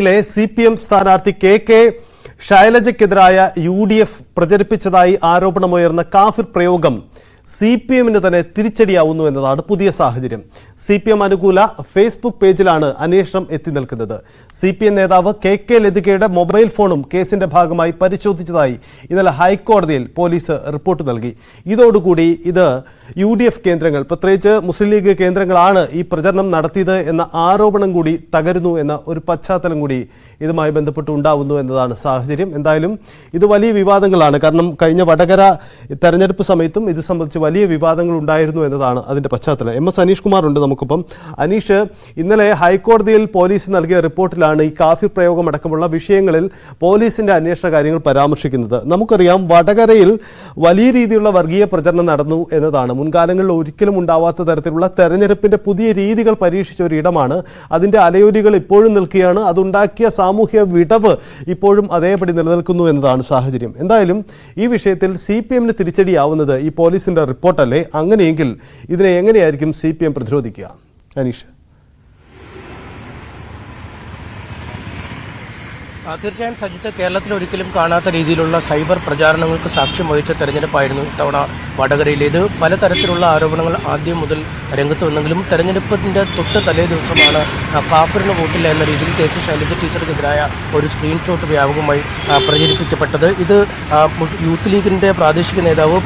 ിലെ C P M സ്ഥാനാർത്ഥി K K ശൈലജയ്ക്കെതിരായ U D F പ്രചരിപ്പിച്ചതായി ആരോപണമുയർന്ന കാഫിർ പ്രയോഗം സി പി എമ്മിന് തന്നെ തിരിച്ചടിയാവുന്നു എന്നതാണ് പുതിയ സാഹചര്യം. സി പി എം അനുകൂല ഫേസ്ബുക്ക് പേജിലാണ് അന്വേഷണം എത്തി നിൽക്കുന്നത്. സി പി എം നേതാവ് കെ കെ ലതികയുടെ മൊബൈൽ ഫോണും കേസിന്റെ ഭാഗമായി പരിശോധിച്ചതായി ഇന്നലെ ഹൈക്കോടതിയിൽ പോലീസ് റിപ്പോർട്ട് നൽകി. ഇതോടുകൂടി ഇത് യു ഡി എഫ് കേന്ദ്രങ്ങൾ പ്രത്യേകിച്ച് മുസ്ലിം ലീഗ് കേന്ദ്രങ്ങളാണ് ഈ പ്രചരണം നടത്തിയത് എന്ന ആരോപണം കൂടി തകരുന്നു എന്ന ഒരു പശ്ചാത്തലം കൂടി ഇതുമായി ബന്ധപ്പെട്ട് ഉണ്ടാവുന്നു എന്നതാണ് സാഹചര്യം. എന്തായാലും ഇത് വലിയ വിവാദങ്ങളാണ്. കാരണം കഴിഞ്ഞ വടകര തെരഞ്ഞെടുപ്പ് സമയത്തും ഇത് സംബന്ധിച്ച് വലിയ വിവാദങ്ങൾ ഉണ്ടായിരുന്നു എന്നതാണ് അതിന്റെ പശ്ചാത്തലം. എം. എസ്. അനീഷ് കുമാർ ഉണ്ട് നമുക്കിപ്പം. അനീഷ് ഇന്നലെ ഹൈക്കോടതിയിൽ പോലീസ് നൽകിയ റിപ്പോർട്ടിലാണ് ഈ കാഫി പ്രയോഗം അടക്കമുള്ള വിഷയങ്ങളിൽ പോലീസിന്റെ അന്വേഷണ കാര്യങ്ങൾ പരാമർശിക്കുന്നത്. നമുക്കറിയാം വടകരയിൽ വലിയ രീതിയിലുള്ള വർഗീയ പ്രചരണം നടന്നു എന്നതാണ്. മുൻകാലങ്ങളിൽ ഒരിക്കലും ഉണ്ടാവാത്ത തരത്തിലുള്ള തെരഞ്ഞെടുപ്പിന്റെ പുതിയ രീതികൾ പരീക്ഷിച്ച ഒരു ഇടമാണ്. അതിന്റെ അലയൊലികൾ ഇപ്പോഴും നിൽക്കുകയാണ്. അതുണ്ടാക്കിയ സാമൂഹ്യ വിടവ് ഇപ്പോഴും അതേപടി നിലനിൽക്കുന്നു എന്നതാണ് സാഹചര്യം. എന്തായാലും ഈ വിഷയത്തിൽ സി പി എമ്മിന് തിരിച്ചടിയാവുന്നത് ഈ പോലീസിന്റെ റിപ്പോർട്ടല്ലേ? അങ്ങനെയെങ്കിൽ ഇതിനെ എങ്ങനെയായിരിക്കും സി പി എം പ്രതിരോധിക്കുക? അനീഷ്. തീർച്ചയായും സജിത്ത് കേരളത്തിൽ ഒരിക്കലും കാണാത്ത രീതിയിലുള്ള സൈബർ പ്രചാരണങ്ങൾക്ക് സാക്ഷ്യം വഹിച്ച തെരഞ്ഞെടുപ്പായിരുന്നു ഇത്തവണ വടകരയിലേത് പലതരത്തിലുള്ള ആരോപണങ്ങൾ ആദ്യം മുതൽ രംഗത്ത് വന്നെങ്കിലും തെരഞ്ഞെടുപ്പിന്റെ തൊട്ട് തലേ ദിവസമാണ് കാഫറിന് വോട്ടില്ല എന്ന രീതിയിൽ കെ കെ ശൈലജ ടീച്ചർക്കെതിരായ ഒരു സ്ക്രീൻഷോട്ട് വ്യാപകമായി പ്രചരിപ്പിക്കപ്പെട്ടത്. ഇത് യൂത്ത് ലീഗിന്റെ പ്രാദേശിക നേതാവ്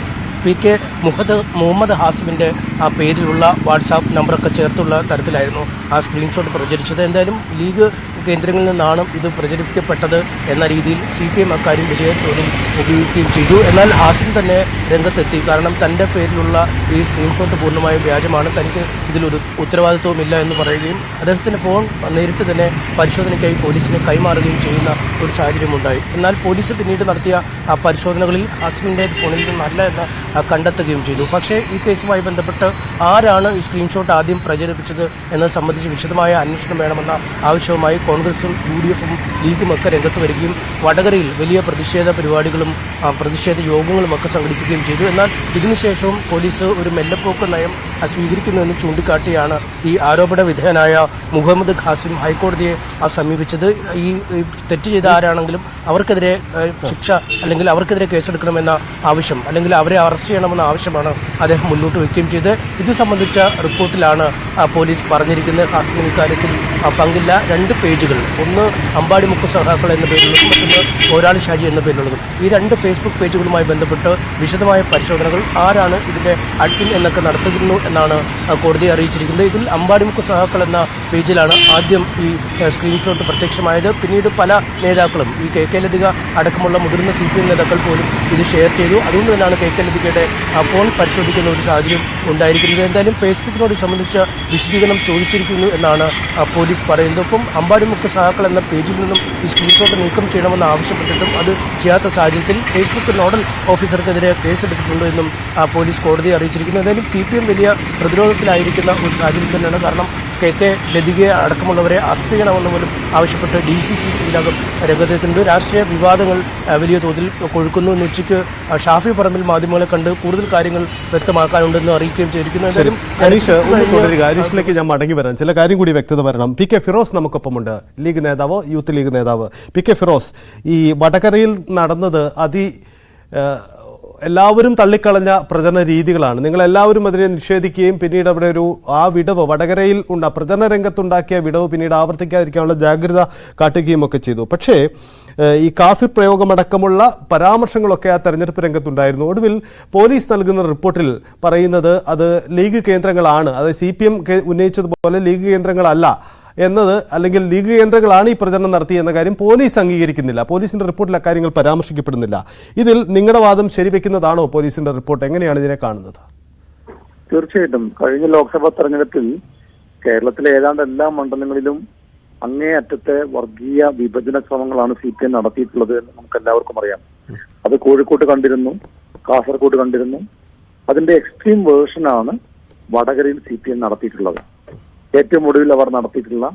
പി കെ മുഹദ് മുഹമ്മദ് ഹാസിമിന്റെ ആ പേരിലുള്ള വാട്സാപ്പ് നമ്പറൊക്കെ ചേർത്തുള്ള തരത്തിലായിരുന്നു ആ സ്ക്രീൻഷോട്ട് പ്രചരിച്ചത്. എന്തായാലും ലീഗ് കേന്ദ്രങ്ങളിൽ നിന്നാണ് ഇത് പ്രചരിപ്പിക്കപ്പെട്ടത് എന്ന രീതിയിൽ സി പി എം അക്കാര്യം വലിയ തോതിൽ ഉപയോഗിക്കുകയും ചെയ്തു. എന്നാൽ ഹാസിം തന്നെ രംഗത്തെത്തി. കാരണം തന്റെ പേരിലുള്ള ഈ സ്ക്രീൻഷോട്ട് പൂർണമായും വ്യാജമാണ്. തനിക്ക് ഇതിലൊരു ഉത്തരവാദിത്വമില്ല എന്ന് പറയുകയും അദ്ദേഹത്തിന്റെ ഫോൺ നേരിട്ട് തന്നെ പരിശോധനയ്ക്കായി പോലീസിന് കൈമാറുകയും ചെയ്യുന്ന ഒരു സാഹചര്യമുണ്ടായി എന്നാൽ പോലീസ് പിന്നീട് നടത്തിയ ആ പരിശോധനകളിൽ ഹാസിമിന്റെ ഫോണിൽ നിന്നല്ല എന്ന് കണ്ടെത്തുകയും ചെയ്തു. പക്ഷേ ഈ കേസുമായി ബന്ധപ്പെട്ട് ആരാണ് ഈ സ്ക്രീൻഷോട്ട് ആദ്യം പ്രചരിപ്പിച്ചത് എന്നത് സംബന്ധിച്ച് വിശദമായ അന്വേഷണം വേണമെന്ന ആവശ്യവുമായി കോൺഗ്രസും യു ഡി എഫും ലീഗും ഒക്കെ രംഗത്ത് വരികയും വടകരയിൽ വലിയ പ്രതിഷേധ പരിപാടികളും പ്രതിഷേധ യോഗങ്ങളും ഒക്കെ സംഘടിപ്പിക്കുകയും ചെയ്തു. എന്നാൽ ഇതിനുശേഷവും പോലീസ് ഒരു മെല്ലപ്പോക്ക് നയം സ്വീകരിക്കുന്നുവെന്ന് ചൂണ്ടിക്കാട്ടിയാണ് ഈ ആരോപണ വിധേയനായ മുഹമ്മദ് ഖാസിം ഹൈക്കോടതിയെ സമീപിച്ചത്. ഈ തെറ്റ് ചെയ്ത ആരാണെങ്കിലും അവർക്കെതിരെ ശിക്ഷ അല്ലെങ്കിൽ അവർക്കെതിരെ കേസെടുക്കണമെന്ന ആവശ്യം അല്ലെങ്കിൽ അവരെ അറസ്റ്റ് ചെയ്യണമെന്ന ആവശ്യമാണ് അദ്ദേഹം മുന്നോട്ട് വയ്ക്കുകയും ചെയ്ത്. ഇത് സംബന്ധിച്ച റിപ്പോർട്ടിലാണ് പോലീസ് പറഞ്ഞിരിക്കുന്നത്. ഖാസിമിന് ഇക്കാര്യത്തിൽ പങ്കില്ല. രണ്ട് പേജുകൾ. ഒന്ന് അമ്പാടി മുക്കു സഹാക്കൾ എന്ന പേരിലുള്ളതും മറ്റൊന്ന് ഒരാൾ ഷാജി എന്ന പേരിലുള്ളതും. ഈ രണ്ട് ഫേസ്ബുക്ക് പേജുകളുമായി ബന്ധപ്പെട്ട് വിശദമായ പരിശോധനകൾ ആരാണ് ഇതിന്റെ അഡ്മിൻ എന്നൊക്കെ നടത്തുന്നു എന്നാണ് കോടതി അറിയിച്ചിരിക്കുന്നത്. ഇതിൽ അമ്പാടിമുക്ക് സഹാക്കൾ എന്ന പേജിലാണ് ആദ്യം ഈ സ്ക്രീൻഷോട്ട് പ്രത്യക്ഷമായത്. പിന്നീട് പല നേതാക്കളും ഈ കെ കെ ലതിക അടക്കമുള്ള മുതിർന്ന സി പി എം നേതാക്കൾ പോലും ഇത് ഷെയർ ചെയ്തു. അതുകൊണ്ട് തന്നെയാണ് കെ കെ ലതികയുടെ ഫോൺ പരിശോധിക്കുന്ന ഒരു സാഹചര്യം ഉണ്ടായിരിക്കുന്നത്. എന്തായാലും ഫേസ്ബുക്കിനോട് സംബന്ധിച്ച വിശദീകരണം ചോദിച്ചിരിക്കുന്നു എന്നാണ് പോലീസ് പറയുന്നത്. ഒപ്പം അമ്പാടിമുക്ക് സഹാക്കൾ എന്ന പേജിൽ നിന്നും ഈ സ്ക്രീൻഷോട്ട് നീക്കം ചെയ്യണമെന്ന് ആവശ്യപ്പെട്ടിട്ടും അത് ചെയ്യാത്ത സാഹചര്യത്തിൽ ഫേസ്ബുക്ക് നോഡൽ ഓഫീസർക്കെതിരെ കേസെടുത്തിട്ടുണ്ട് എന്നും പോലീസ് കോടതിയെ അറിയിച്ചിരിക്കുന്നു. എന്തായാലും സി പി എം വലിയ പ്രതിരോധത്തിലായിരിക്കുന്ന ഒരു സാഹചര്യം തന്നെയാണ്. കാരണം കെ കെ ലതികയെ അടക്കമുള്ളവരെ അറസ്റ്റ് ചെയ്യണമെന്ന് പോലും ആവശ്യപ്പെട്ട് ഡി സി സി ഇതിനകം രംഗത്തെത്തുന്നുണ്ട് രാഷ്ട്രീയ വിവാദങ്ങൾ വലിയ തോതിൽ കൊഴുക്കുന്നു എന്ന് ഉച്ചയ്ക്ക് ഷാഫി പറമ്പിൽ മാധ്യമങ്ങളെ കണ്ട് കൂടുതൽ കാര്യങ്ങൾ വ്യക്തമാക്കാനുണ്ടെന്ന് അറിയിക്കുകയും ചെയ്തിരിക്കുന്നു. എന്തായാലും തുടരുക. ഞാൻ മടങ്ങി വരാം. ചില കാര്യം കൂടി വ്യക്തത വരണം. പി കെ ഫിറോസ് നമുക്കൊപ്പമുണ്ട്. ലീഗ് നേതാവ് യൂത്ത് ലീഗ് നേതാവ്. പി കെ ഫിറോസ് ഈ വടകരയിൽ നടന്നത് അതി എല്ലാവരും തള്ളിക്കളഞ്ഞ പ്രചരണ രീതികളാണ്. നിങ്ങൾ എല്ലാവരും അതിനെ നിഷേധിക്കുകയും പിന്നീട് അവിടെ ഒരു ആ വിടവ് വടകരയിൽ ഉണ്ട പ്രചരണ രംഗത്തുണ്ടാക്കിയ വിടവ് പിന്നീട് ആവർത്തിക്കാതിരിക്കാനുള്ള ജാഗ്രത കാട്ടുകയും ഒക്കെ ചെയ്തു. പക്ഷേ ഈ കാഫി പ്രയോഗമടക്കമുള്ള പരാമർശങ്ങളൊക്കെ ആ തെരഞ്ഞെടുപ്പ് രംഗത്തുണ്ടായിരുന്നു. ഒടുവിൽ പോലീസ് നൽകുന്ന റിപ്പോർട്ടിൽ പറയുന്നത് അത് ലീഗ് കേന്ദ്രങ്ങളാണ്. അത് സി പി എം ഉന്നയിച്ചതുപോലെ ലീഗ് കേന്ദ്രങ്ങളല്ല. എന്നത് അല്ലെങ്കിൽ ലീഗ് കേന്ദ്രങ്ങളാണ് ഈ പ്രചരണം നടത്തിയെന്ന കാര്യം പോലീസ് അംഗീകരിക്കുന്നില്ല. പോലീസിന്റെ റിപ്പോർട്ടിൽ അക്കാര്യങ്ങൾ പരാമർശിക്കപ്പെടുന്നില്ല. ഇതിൽ നിങ്ങളുടെ വാദം ശരിവെക്കുന്നതാണോ പോലീസിന്റെ റിപ്പോർട്ട്? എങ്ങനെയാണ് ഇതിനെ കാണുന്നത്? തീർച്ചയായിട്ടും. കഴിഞ്ഞ ലോക്സഭാ തെരഞ്ഞെടുപ്പിൽ കേരളത്തിലെ ഏതാണ്ട് എല്ലാ മണ്ഡലങ്ങളിലും അങ്ങേയറ്റത്തെ വർഗീയ വിഭജന ശ്രമങ്ങളാണ് സി പി എം നടത്തിയിട്ടുള്ളത് എന്ന് നമുക്ക് എല്ലാവർക്കും അറിയാം. അത് കോഴിക്കോട്ട് കണ്ടിരുന്നു കാസർഗോഡ് കണ്ടിരുന്നു. അതിന്റെ എക്സ്ട്രീം വേർഷനാണ് വടകരയിൽ സി പി എം നടത്തിയിട്ടുള്ളത്. ഏറ്റവും ഒടുവിൽ അവർ നടത്തിയിട്ടുള്ള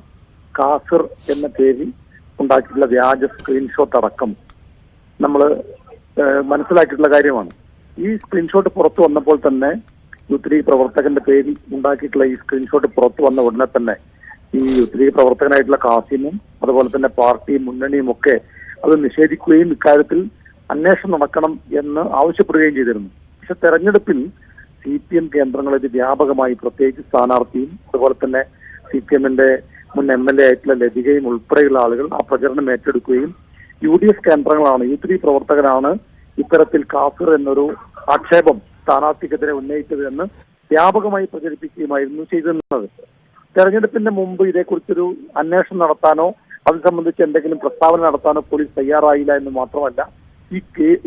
കാസർ എന്ന പേരിൽ ഉണ്ടാക്കിയിട്ടുള്ള വ്യാജ സ്ക്രീൻഷോട്ട് അടക്കം നമ്മൾ മനസ്സിലാക്കിയിട്ടുള്ള കാര്യമാണ്. ഈ സ്ക്രീൻഷോട്ട് പുറത്തു വന്നപ്പോൾ തന്നെ യുദ്ധ ലീഗ് പ്രവർത്തകന്റെ പേരിൽ ഉണ്ടാക്കിയിട്ടുള്ള ഈ സ്ക്രീൻഷോട്ട് പുറത്തു വന്ന ഉടനെ തന്നെ ഈ യുദ്ധ ലീഗ് പ്രവർത്തകനായിട്ടുള്ള കാസിമും അതുപോലെ തന്നെ പാർട്ടിയും മുന്നണിയും ഒക്കെ അത് നിഷേധിക്കുകയും ഇക്കാര്യത്തിൽ അന്വേഷണം നടക്കണം എന്ന് ആവശ്യപ്പെടുകയും ചെയ്തിരുന്നു. പക്ഷെ തെരഞ്ഞെടുപ്പിൽ സി പി എം കേന്ദ്രങ്ങളിൽ വ്യാപകമായി പ്രത്യേകിച്ച് സ്ഥാനാർത്ഥിയും അതുപോലെ തന്നെ സി പി എമ്മിന്റെ മുൻ എം എൽ എ ആയിട്ടുള്ള ലതികയും ഉൾപ്പെടെയുള്ള ആളുകൾ ആ പ്രചരണം ഏറ്റെടുക്കുകയും യു ഡി എഫ് കേന്ദ്രങ്ങളാണ് യൂത്ത് ലീഗ് പ്രവർത്തകരാണ് ഇത്തരത്തിൽ കാഫിർ എന്നൊരു ആക്ഷേപം സ്ഥാനാർത്ഥിക്കെതിരെ ഉന്നയിച്ചത് എന്ന് വ്യാപകമായി പ്രചരിപ്പിക്കുകയുമായിരുന്നു ചെയ്തിരുന്നത്. തെരഞ്ഞെടുപ്പിന്റെ മുമ്പ് ഇതേക്കുറിച്ചൊരു അന്വേഷണം നടത്താനോ അത് സംബന്ധിച്ച് എന്തെങ്കിലും പ്രസ്താവന നടത്താനോ പോലീസ് തയ്യാറായില്ല എന്ന് മാത്രമല്ല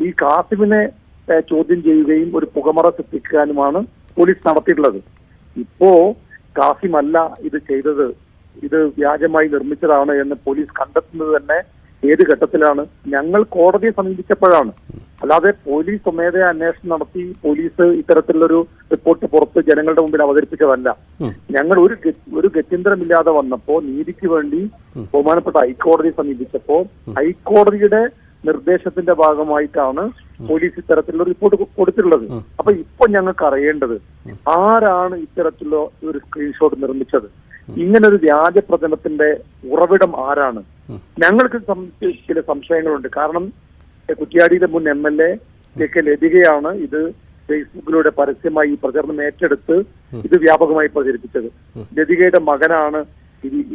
ഈ കാസിമിനെ ചോദ്യം ചെയ്യുകയും ഒരു പുകമറ സൃഷ്ടിക്കാനുമാണ് പോലീസ് നടത്തിയിട്ടുള്ളത്. ഇപ്പോ കാസിം അല്ല ഇത് ചെയ്തത് ഇത് വ്യാജമായി നിർമ്മിച്ചതാണ് എന്ന് പോലീസ് കണ്ടെത്തുന്നത് തന്നെ ഏത് ഘട്ടത്തിലാണ്? ഞങ്ങൾ കോടതിയെ സമീപിച്ചപ്പോഴാണ്. അല്ലാതെ പോലീസ് സ്വമേധയാ അന്വേഷണം നടത്തി പോലീസ് ഇത്തരത്തിലുള്ളൊരു റിപ്പോർട്ട് പുറത്ത് ജനങ്ങളുടെ മുമ്പിൽ അവതരിപ്പിച്ചതല്ല. ഞങ്ങൾ ഒരു ഒരു ഗത്യന്തരമില്ലാതെ വന്നപ്പോ നീതിക്ക് വേണ്ടി ബഹുമാനപ്പെട്ട ഹൈക്കോടതിയെ സമീപിച്ചപ്പോ ഹൈക്കോടതിയുടെ നിർദ്ദേശത്തിന്റെ ഭാഗമായിട്ടാണ് പോലീസ് ഇത്തരത്തിലുള്ള റിപ്പോർട്ട് കൊടുത്തിട്ടുള്ളത്. അപ്പൊ ഇപ്പൊ ഞങ്ങൾക്ക് അറിയേണ്ടത് ആരാണ് ഇത്തരത്തിലുള്ള ഒരു സ്ക്രീൻഷോട്ട് നിർമ്മിച്ചത്? ഇങ്ങനെ ഒരു വ്യാജ പ്രചരണത്തിന്റെ ഉറവിടം ആരാണ്? ഞങ്ങൾക്ക് ചില സംശയങ്ങളുണ്ട്. കാരണം കുറ്റിയാടിയിലെ മുൻ M L A K K ലതികയാണ് ഇത് ഫേസ്ബുക്കിലൂടെ പരസ്യമായി ഈ പ്രചരണം ഏറ്റെടുത്ത് ഇത് വ്യാപകമായി പ്രചരിപ്പിച്ചത്. ലതികയുടെ മകനാണ്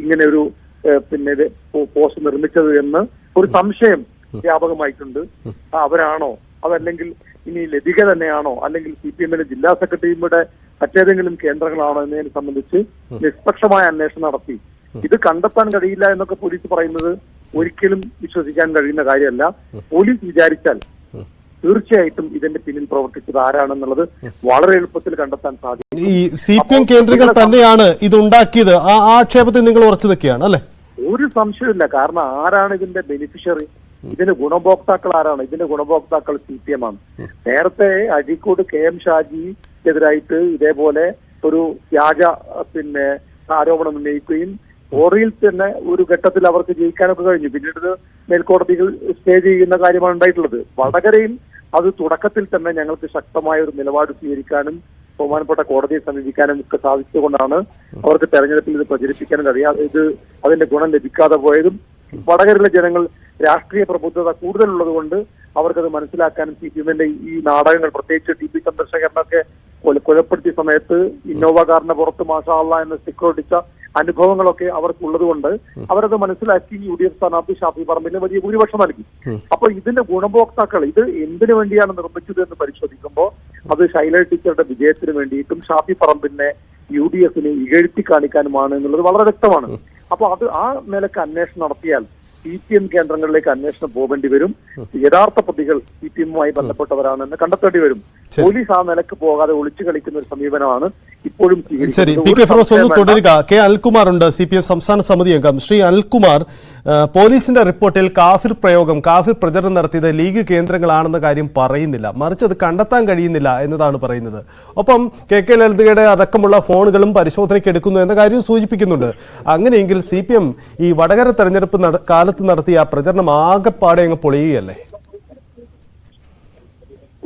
ഇങ്ങനെ ഒരു പിന്നെ പോസ്റ്റ് നിർമ്മിച്ചത് എന്ന് ഒരു സംശയം വ്യാപകമായിട്ടുണ്ട്. അവരാണോ? അതല്ലെങ്കിൽ ഇനി ലതിക തന്നെയാണോ? അല്ലെങ്കിൽ സി പി എമ്മിന്റെ ജില്ലാ സെക്രട്ടറിയുടെ മറ്റേതെങ്കിലും കേന്ദ്രങ്ങളാണോ എന്നതിനെ സംബന്ധിച്ച് നിഷ്പക്ഷമായ അന്വേഷണം നടത്തി. ഇത് കണ്ടെത്താൻ കഴിയില്ല എന്നൊക്കെ പോലീസ് പറയുന്നത് ഒരിക്കലും വിശ്വസിക്കാൻ കഴിയുന്ന കാര്യമല്ല. പോലീസ് വിചാരിച്ചാൽ തീർച്ചയായിട്ടും ഇതിന്റെ പിന്നിൽ പ്രവർത്തിച്ചത് ആരാണെന്നുള്ളത് വളരെ എളുപ്പത്തിൽ കണ്ടെത്താൻ സാധിക്കും. ഈ സി പി എം കേന്ദ്രങ്ങൾ തന്നെയാണ് ഇത് ഉണ്ടാക്കിയത് ആ ആക്ഷേപത്തിൽ നിങ്ങൾ ഉറച്ചു നിൽക്കുകയാണ് അല്ലെ? ഒരു സംശയമില്ല കാരണം ആരാണ് ഇതിന്റെ ബെനിഫിഷ്യറി ഇതിന്റെ ഗുണഭോക്താക്കൾ ആരാണ്? ഇതിന്റെ ഗുണഭോക്താക്കൾ സി പി എം ആണ്. നേരത്തെ അഴീക്കോട് കെ എം ഷാജിക്കെതിരായിട്ട് ഇതേപോലെ ഒരു വ്യാജ പിന്നെ ആരോപണം ഉന്നയിക്കുകയും ഓറിയിൽ തന്നെ ഒരു ഘട്ടത്തിൽ അവർക്ക് ജയിക്കാനൊക്കെ കഴിഞ്ഞു. പിന്നീട് മേൽക്കോടതികൾ സ്റ്റേ ചെയ്യുന്ന കാര്യമാണ് ഉണ്ടായിട്ടുള്ളത്. വടകരയിൽ അത് തുടക്കത്തിൽ തന്നെ ഞങ്ങൾക്ക് ശക്തമായ ഒരു നിലപാട് സ്വീകരിക്കാനും ബഹുമാനപ്പെട്ട കോടതിയെ സമീപിക്കാനും ഒക്കെ സാധിച്ചുകൊണ്ടാണ് അവർക്ക് തെരഞ്ഞെടുപ്പിൽ ഇത് പ്രചരിപ്പിക്കാനും കഴിയാതെ ഇത് അതിന്റെ ഗുണം ലഭിക്കാതെ പോയതും വടകരയിലെ ജനങ്ങൾ രാഷ്ട്രീയ പ്രബുദ്ധത കൂടുതലുള്ളതുകൊണ്ട് അവർക്കത് മനസ്സിലാക്കാനും സി പി എമ്മിന്റെ ഈ നാടകങ്ങൾ പ്രത്യേകിച്ച് ടി പി ചന്ദ്രശേഖരനൊക്കെ കൊല- കൊലപ്പെടുത്തിയ സമയത്ത് ഇന്നോവ കാറിന്റെ പുറത്ത് മാഷാള്ള എന്ന സ്റ്റിക്കർ അനുഭവങ്ങളൊക്കെ അവർക്കുള്ളത് കൊണ്ട് അവരത് മനസ്സിലാക്കി യു ഡി എഫ് സ്ഥാനാർത്ഥി ഷാഫി പറമ്പിന് വലിയ ഭൂരിപക്ഷം നൽകി. അപ്പൊ ഇതിന്റെ ഗുണഭോക്താക്കൾ ഇത് എന്തിനു വേണ്ടിയാണ് നിർമ്മിച്ചത് എന്ന് പരിശോധിക്കുമ്പോൾ അത് ശൈല ടീച്ചറുടെ വിജയത്തിന് വേണ്ടിയിട്ടും ഷാഫി പറമ്പിനെ യു ഡി എഫിനെ ഇകഴ്ത്തി കാണിക്കാനുമാണ് എന്നുള്ളത് വളരെ വ്യക്തമാണ്. അപ്പൊ അത് ആ നിലയ്ക്ക് അന്വേഷണം നടത്തിയാൽ സി പി എം കേന്ദ്രങ്ങളിലേക്ക് അന്വേഷണം പോകേണ്ടി വരും. യഥാർത്ഥ പ്രതികൾ സി പി എമ്മുമായി ബന്ധപ്പെട്ടവരാണെന്ന് കണ്ടെത്തേണ്ടി വരും. പോലീസ് ആ നിലയ്ക്ക് പോകാതെ ഒളിച്ചു കളിക്കുന്ന ഒരു സമീപനമാണ് ഇപ്പോഴും ശരി. പി കെ ഫിറോസ് ഒന്ന് തുടരുക. കെ അൽകുമാർ ഉണ്ട് സി പി എം സംസ്ഥാന സമിതി അംഗം. ശ്രീ അൽകുമാർ പോലീസിന്റെ റിപ്പോർട്ടിൽ കാഫിർ പ്രയോഗം കാഫിർ പ്രചരണം നടത്തിയത് ലീഗ് കേന്ദ്രങ്ങളാണെന്ന കാര്യം പറയുന്നില്ല. മറിച്ച് അത് കണ്ടെത്താൻ കഴിയുന്നില്ല എന്നതാണ് പറയുന്നത്. ഒപ്പം കെ കെ ലളിതയുടെ അടക്കമുള്ള ഫോണുകളും പരിശോധനയ്ക്ക് എടുക്കുന്നു എന്ന കാര്യം സൂചിപ്പിക്കുന്നുണ്ട്. അങ്ങനെയെങ്കിൽ സി പി എം ഈ വടകര തെരഞ്ഞെടുപ്പ് കാലത്ത് നടത്തിയ പ്രചരണം ആകെപ്പാടെ അങ്ങ് പൊളിയുകയല്ലേ?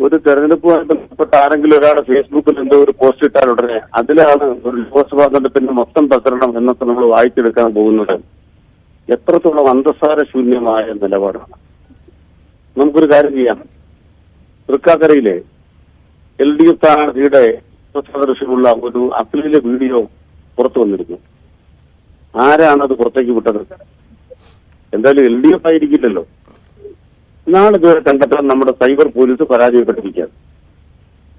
ഒരു തെരഞ്ഞെടുപ്പുമായി ബന്ധപ്പെട്ട ആരെങ്കിലും ഒരാളെ ഫേസ്ബുക്കിൽ എന്തോ ഒരു പോസ്റ്റ് ഇട്ടാൽ ഉടനെ അതിലാണ് ഒരു ലോക്സഭാ തെരഞ്ഞെടുപ്പിന്റെ മൊത്തം പ്രസരണം എന്നൊക്കെ നമ്മൾ വായിച്ചെടുക്കാൻ പോകുന്നത്. എത്രത്തോളം അന്തസാര ശൂന്യമായ നിലപാടാണ്. നമുക്കൊരു കാര്യം ചെയ്യാം. തൃക്കാക്കരയിലെ എൽ ഡി എഫ് സ്ഥാനാർത്ഥിയുടെ സദൃശ്യമുള്ള ഒരു അപ്പീലിലെ വീഡിയോ പുറത്തു വന്നിരുന്നു. ആരാണ് അത് പുറത്തേക്ക് വിട്ടത്? എന്തായാലും എൽ ഡി എഫ് ആയിരിക്കില്ലല്ലോ. നാളെ ഇതുവരെ കണ്ടെത്താൻ നമ്മുടെ സൈബർ പോലീസ് പരാജയപ്പെട്ടിരിക്കുകയാണ്.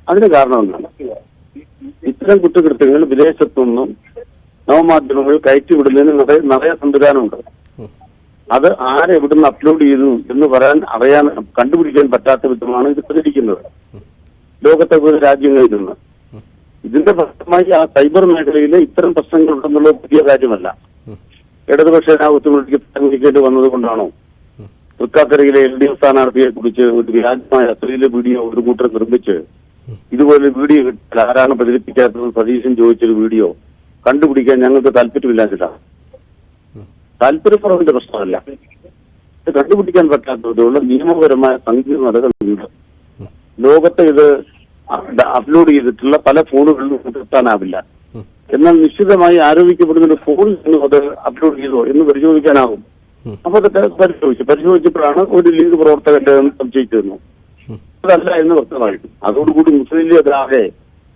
അതിന് കാരണം എന്താണ്? ഇത്തരം കുറ്റകൃത്യങ്ങൾ വിദേശത്തുനിന്നും നവമാധ്യമങ്ങൾ കയറ്റിവിടുന്നതിന് നിറയെ നിറയെ സംവിധാനമുണ്ട്. അത് ആരെവിടുന്ന് അപ്ലോഡ് ചെയ്തു എന്ന് പറയാൻ അറിയാൻ കണ്ടുപിടിക്കാൻ പറ്റാത്ത വിധമാണ് ഇത് പ്രചരിക്കുന്നത്. ലോകത്തെ വിവിധ രാജ്യങ്ങളിൽ നിന്ന്. ഇതിന്റെ ഫലമായി ആ സൈബർ മേഖലയിൽ ഇത്തരം പ്രശ്നങ്ങൾ ഉണ്ടെന്നുള്ളത് പുതിയ കാര്യമല്ല. ഇടതുപക്ഷ ജനാധിപത്യത്തിലേക്ക് സംഘടിക്കേണ്ടി വന്നത് കൊണ്ടാണോ? തൃക്കാക്കരയിലെ എൽ ഡി എഫ് സ്ഥാനാർത്ഥിയെ കുറിച്ച് ഒരു വ്യാജമായ അശ്ലീല വീഡിയോ ഒരു കൂട്ടർ നിർമ്മിച്ച് ഇതുപോലെ വീഡിയോ ആരാണ് പ്രചരിപ്പിക്കാത്തത്? സതീശൻ ചോദിച്ചൊരു വീഡിയോ. കണ്ടുപിടിക്കാൻ ഞങ്ങൾക്ക് താല്പര്യമില്ലാഞ്ഞില്ല താല്പര്യക്കുറവിന്റെ പ്രശ്നമല്ല. ഇത് കണ്ടുപിടിക്കാൻ പറ്റാത്തതുകൊണ്ട് നിയമപരമായ സങ്കീർണതകളുണ്ട് ലോകത്തെ ഇത് അപ്ലോഡ് ചെയ്തിട്ടുള്ള പല ഫോണുകളിലും എത്താനാവില്ല എന്നാൽ നിശ്ചിതമായി ആരോപിക്കപ്പെടുന്ന ഒരു ഫോണിൽ നിന്നും അത് അപ്ലോഡ് ചെയ്തോ എന്ന് പരിശോധിക്കാനാവും. അപ്പൊ അതൊക്കെ പരിശോധിച്ചു. പരിശോധിച്ചപ്പോഴാണ് ഒരു ലീഗ് പ്രവർത്തകന്റെ സംശയിച്ചിരുന്നു അതല്ല എന്ന് വ്യക്തമായിട്ടു. അതോടുകൂടി മുസ്ലിം ലീഗ് ആകെ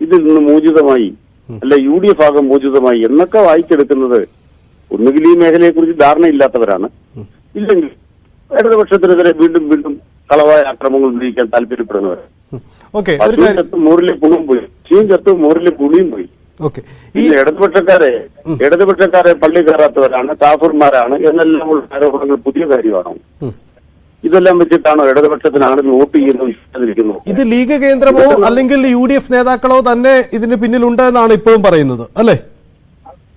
ഇതിൽ നിന്ന് മോചിതമായി അല്ല യു ഡി എഫ് ആകെ മോചിതമായി എന്നൊക്കെ വായിച്ചെടുക്കുന്നത് ഒന്നുകിൽ ഈ മേഖലയെ കുറിച്ച് ധാരണയില്ലാത്തവരാണ് ഇല്ലെങ്കിൽ ഇടതുപക്ഷത്തിനെതിരെ വീണ്ടും വീണ്ടും കളവായ ആക്രമങ്ങൾ ഉന്നയിക്കാൻ താല്പര്യപ്പെടുന്നവർ ഓക്കെ ഒരു പശുവും കാര്യം ചത്തും മോറിലെ പുളും പോയി. ചീൻ ചത്തും മോറിലെ പുളിയും പോയി. ഓക്കെ. ഈ ഇടതുപക്ഷക്കാരെ ഇടതുപക്ഷക്കാരെ പള്ളി കയറാത്തവരാണ് കാഫർമാരാണ് എന്നെല്ലാം ഉള്ള ആരോപണങ്ങൾ പുതിയ കാര്യമാണ്? ഇതെല്ലാം വെച്ചിട്ടാണോ ഇടതുപക്ഷത്തിനാണ് നോട്ട് വോട്ട് ചെയ്യുന്നത് ഇത് ലീഗ് കേന്ദ്രമോ അല്ലെങ്കിൽ യു ഡി എഫ് നേതാക്കളോ തന്നെ ഇതിന് പിന്നിലുണ്ടെന്നാണ് ഇപ്പോഴും പറയുന്നത് അല്ലേ?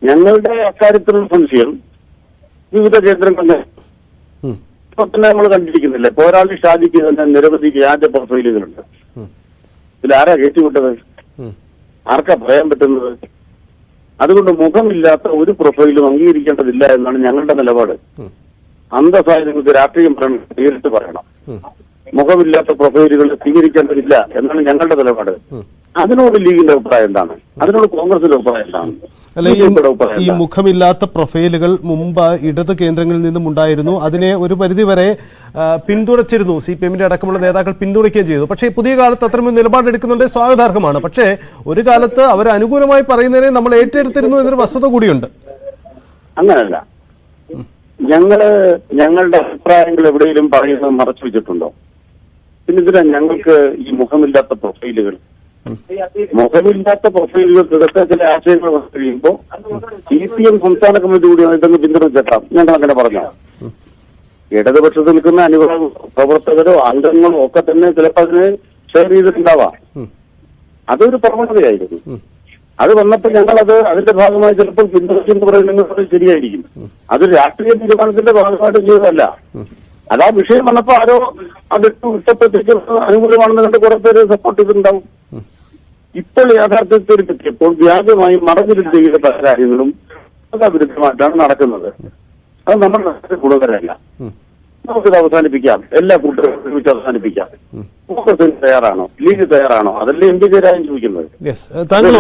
ഞങ്ങളുടെ അക്കാര്യത്തിലുള്ള സംശയം വിവിധ കേന്ദ്രങ്ങളിൽ ഇപ്പൊ തന്നെ നമ്മൾ കണ്ടിരിക്കുന്നില്ലേ പോരാളി ഷാജിക്ക് തന്നെ നിരവധി വ്യാജ പ്രൊഫൈലുകളുണ്ട്. ഇതിൽ ആരാ കയറ്റിവിട്ടത്. ആർക്കാ പറയാൻ പറ്റുന്നത്? അതുകൊണ്ട് മുഖമില്ലാത്ത ഒരു പ്രൊഫൈലും അംഗീകരിക്കേണ്ടതില്ല എന്നാണ് ഞങ്ങളുടെ നിലപാട്. അന്തസ്സായി നിങ്ങൾക്ക് രാഷ്ട്രീയം പറയണം നേരിട്ട് പറയണം. മുഖമില്ലാത്ത പ്രൊഫൈലുകൾ സ്വീകരിക്കേണ്ടതില്ല എന്നാണ് ഞങ്ങളുടെ നിലപാട്. അതിനോട് ലീഗിന്റെ അഭിപ്രായം എന്താണ്? അതിനോട് കോൺഗ്രസിന്റെ അഭിപ്രായം എന്താണ്? അല്ല ഈ? മുഖമില്ലാത്ത പ്രൊഫൈലുകൾ മുമ്പ് ഇടത് കേന്ദ്രങ്ങളിൽ നിന്നും ഉണ്ടായിരുന്നു. അതിനെ ഒരു പരിധിവരെ വരെ പിന്തുണച്ചിരുന്നു സി പി എമ്മിന്റെ അടക്കമുള്ള നേതാക്കൾ പിന്തുണയ്ക്കുകയും ചെയ്തു. പക്ഷേ പുതിയ കാലത്ത് അത്തരം നിലപാടെടുക്കുന്നുണ്ട് സ്വാഗതാർഹമാണ്. പക്ഷേ ഒരു കാലത്ത് അവർ അനുകൂലമായി പറയുന്നതിനെ നമ്മൾ ഏറ്റെടുത്തിരുന്നു എന്നൊരു വസ്തുത കൂടിയുണ്ട്. അങ്ങനല്ല. ഞങ്ങൾ ഞങ്ങളുടെ അഭിപ്രായങ്ങൾ എവിടെയെങ്കിലും പറയുന്നത് മറച്ചു വെച്ചിട്ടുണ്ടോ? പിന്നെ ഇതിനാ ഞങ്ങൾക്ക് ഈ മുഖമില്ലാത്ത പ്രൊഫൈലുകൾ മുഖമില്ലാത്ത പ്രൊഫൈലുകൾക്കൊക്കെ ചില ആശയങ്ങൾ കഴിയുമ്പോ സി പി എം സംസ്ഥാന കമ്മിറ്റി കൂടിയാണ് ഇതൊന്ന് പിന്തുണച്ചേക്കാം ഞങ്ങൾ അങ്ങനെ പറഞ്ഞു ഇടതുപക്ഷത്തിൽ നിൽക്കുന്ന അനുഭവ പ്രവർത്തകരോ അംഗങ്ങളോ ഒക്കെ തന്നെ ചിലപ്പോൾ അതിന് ഷെയർ ചെയ്തിട്ടുണ്ടാവാം. അതൊരു പ്രവണതയായിരുന്നു. അത് വന്നപ്പോൾ ഞങ്ങൾ അത് അതിന്റെ ഭാഗമായി ചിലപ്പോൾ പിന്തുണച്ചെന്ന് പറയുന്നത് ശരിയായിരിക്കും. അത് രാഷ്ട്രീയ തീരുമാനത്തിന്റെ ഭാഗമായിട്ട് ചെയ്തതല്ല. അത് ആ വിഷയം വന്നപ്പോൾ ആരോ അതിട്ട് ഇഷ്ടപ്പെട്ടിട്ട് അനുകൂലമാണെന്ന് കണ്ട് കുറെ പേര് സപ്പോർട്ട് ചെയ്തിട്ടുണ്ടാവും. ഇപ്പോൾ യാഥാർത്ഥ്യത്തിൽ എത്തിയപ്പോൾ വ്യാജമായി മറഞ്ഞിരുന്ന് ചെയ്യുന്ന പല കാര്യങ്ങളും വിരുദ്ധമായിട്ടാണ് നടക്കുന്നത്. അത് നമ്മുടെ നാട്ടിൽ ഗുണകരമല്ല. നമുക്കിത് അവസാനിപ്പിക്കാം. എല്ലാ കൂട്ടരും ഒരുമിച്ച് അവസാനിപ്പിക്കാം. തയ്യാറാണോ? ലീഗ് തയ്യാറാണോ? അതല്ലേ എം പി ജയരാജൻ ചോദിക്കുന്നത്. താങ്കൾ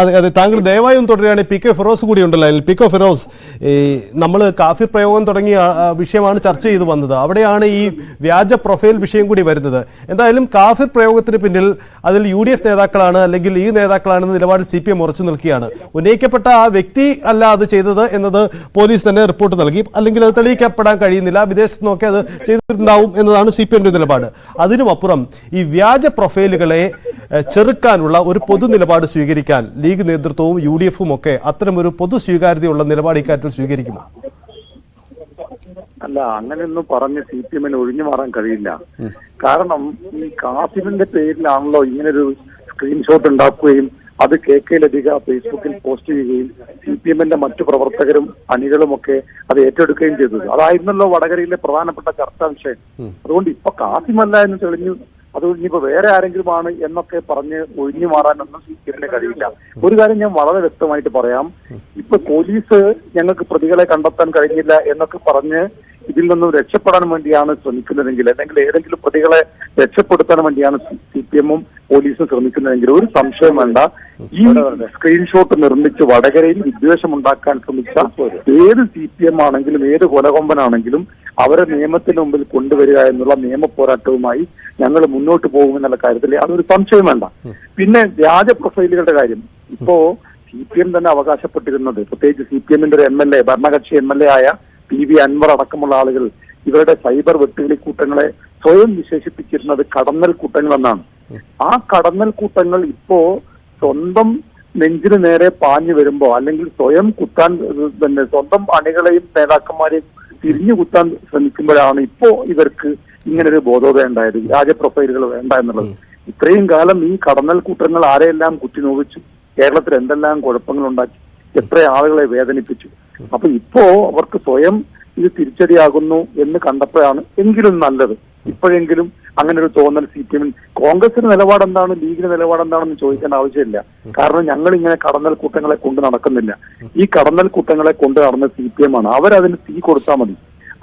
അതെ അതെ. താങ്കൾ ദയവായി ഒന്ന് തുടരുകയാണ്. പി കെ ഫിറോസ് കൂടി ഉണ്ടല്ലോ. പി കെ ഫിറോസ് ഈ നമ്മൾ കാഫിർ പ്രയോഗം തുടങ്ങിയ വിഷയമാണ് ചർച്ച ചെയ്തു വന്നത്. അവിടെയാണ് ഈ വ്യാജ പ്രൊഫൈൽ വിഷയം കൂടി വരുന്നത്. എന്തായാലും കാഫിർ പ്രയോഗത്തിന് പിന്നിൽ അതിൽ യു ഡി എഫ് നേതാക്കളാണ് അല്ലെങ്കിൽ ഈ നേതാക്കളാണെന്ന നിലപാടിൽ സി പി എം ഉറച്ചു നിൽക്കുകയാണ്. ഉന്നയിക്കപ്പെട്ട ആ വ്യക്തി അല്ല അത് ചെയ്തത് എന്നത് പോലീസ് തന്നെ റിപ്പോർട്ട് നൽകി. അല്ലെങ്കിൽ അത് തെളിയിക്കപ്പെടാൻ കഴിയുന്നില്ല. വിദേശത്ത് നോക്കി അത് ചെയ്തിട്ടുണ്ടാവും എന്നതാണ് സി പി എമ്മിന്റെ നിലപാട്. അതിനുമപ്പുറം ഈ വ്യാജ പ്രൊഫൈലുകളെ ചെറുക്കാനുള്ള ഒരു പൊതു നിലപാട് സ്വീകരിക്കാൻ ലീഗ് നേതൃത്വവും യു ഡി എഫും ഒക്കെ അത്തരമൊരു പൊതു സ്വീകാര്യതയുള്ള നിലപാട് ഇക്കാര്യത്തിൽ സ്വീകരിക്കുമോ? അല്ല അങ്ങനെയൊന്നും പറഞ്ഞ് സി പി എമ്മിന് ഒഴിഞ്ഞു മാറാൻ കഴിയില്ല. കാരണം ഈ കാസിമിന്റെ പേരിലാണല്ലോ ഇങ്ങനൊരു സ്ക്രീൻഷോട്ട് ഉണ്ടാക്കുകയും അത് കെ കെ ലതിക ഫേസ്ബുക്കിൽ പോസ്റ്റ് ചെയ്യുകയും സി പി എമ്മിന്റെ മറ്റു പ്രവർത്തകരും അണികളുമൊക്കെ അത് ഏറ്റെടുക്കുകയും ചെയ്തത്. അതായിരുന്നല്ലോ വടകരയിലെ പ്രധാനപ്പെട്ട ചർച്ചാ വിഷയം. അതുകൊണ്ട് ഇപ്പൊ കാസിമല്ല എന്ന് തെളിഞ്ഞു അത് ഇനിയിപ്പോ വേറെ ആരെങ്കിലുമാണ് എന്നൊക്കെ പറഞ്ഞ് ഒഴിഞ്ഞു മാറാനൊന്നും സി കഴിയില്ല. ഒരു കാര്യം ഞാൻ വളരെ വ്യക്തമായിട്ട് പറയാം. ഇപ്പൊ പോലീസ് ഞങ്ങൾക്ക് പ്രതികളെ കണ്ടെത്താൻ കഴിഞ്ഞില്ല എന്നൊക്കെ പറഞ്ഞ് ഇതിൽ നിന്നും രക്ഷപ്പെടാൻ വേണ്ടിയാണ് ശ്രമിക്കുന്നതെങ്കിൽ അല്ലെങ്കിൽ ഏതെങ്കിലും പ്രതികളെ രക്ഷപ്പെടുത്താൻ വേണ്ടിയാണ് സി പി എമ്മും പോലീസും ശ്രമിക്കുന്നതെങ്കിൽ ഒരു സംശയം വേണ്ട. ഈ സ്ക്രീൻഷോട്ട് നിർമ്മിച്ച് വടകരയിൽ വിദ്വേഷമുണ്ടാക്കാൻ ശ്രമിച്ച ഏത് സി പി എം ആണെങ്കിലും ഏത് കൊലകൊമ്പനാണെങ്കിലും അവരെ നിയമത്തിന് മുമ്പിൽ കൊണ്ടുവരിക എന്നുള്ള നിയമ പോരാട്ടവുമായി ഞങ്ങൾ മുന്നോട്ട് പോകുമെന്നുള്ള കാര്യത്തിൽ അതൊരു സംശയം വേണ്ട. പിന്നെ വ്യാജ പ്രൊഫൈലുകളുടെ കാര്യം. ഇപ്പോ സി പി എം തന്നെ അവകാശപ്പെട്ടിരുന്നത്. പ്രത്യേകിച്ച് സി പി എമ്മിന്റെ ഒരു എം എൽ എ ഭരണകക്ഷി എം എൽ എ ആയ പി വി അൻവർ അടക്കമുള്ള ആളുകൾ ഇവരുടെ സൈബർ വെട്ടുകിളി കൂട്ടങ്ങളെ സ്വയം വിശേഷിപ്പിച്ചിരുന്നത് കടന്നൽ കൂട്ടങ്ങൾ എന്നാണ് ആ കടന്നൽ കൂട്ടങ്ങൾ ഇപ്പോ സ്വന്തം നെഞ്ചിന് നേരെ പാഞ്ഞു വരുമ്പോ അല്ലെങ്കിൽ സ്വയം കുത്താൻ തന്നെ സ്വന്തം അണികളെയും നേതാക്കന്മാരെയും തിരിഞ്ഞു കുത്താൻ ശ്രമിക്കുമ്പോഴാണ് ഇപ്പോ ഇവർക്ക് ഇങ്ങനൊരു ബോധോദയം ഉണ്ടായത്. വ്യാജ പ്രൊഫൈലുകൾ വേണ്ട എന്നുള്ളത്. ഇത്രയും കാലം ഈ കടന്നൽ കൂട്ടങ്ങൾ ആരെയെല്ലാം കുത്തി നോവിച്ചു കേരളത്തിൽ എന്തെല്ലാം കുഴപ്പങ്ങൾ ഉണ്ടാക്കി? എത്ര ആളുകളെ വേദനിപ്പിച്ചു. അപ്പൊ ഇപ്പോ അവർക്ക് സ്വയം ഇത് തിരിച്ചടിയാകുന്നു എന്ന് കണ്ടപ്പോഴാണ് എങ്കിലും നല്ലത്. ഇപ്പോഴെങ്കിലും അങ്ങനെ ഒരു തോന്നൽ സി പി എമ്മിന് കോൺഗ്രസിന്റെ നിലപാട് എന്താണ് ലീഗിന്റെ നിലപാട് എന്താണെന്ന് ചോദിക്കേണ്ട ആവശ്യമില്ല. കാരണം ഞങ്ങൾ ഇങ്ങനെ കടന്നൽ കൂട്ടങ്ങളെ കൊണ്ട് നടക്കുന്നില്ല. ഈ കടന്നൽ കൂട്ടങ്ങളെ കൊണ്ട് നടന്ന സി പി എം ആണ് അവരതിന് തീ കൊടുത്താൽ മതി.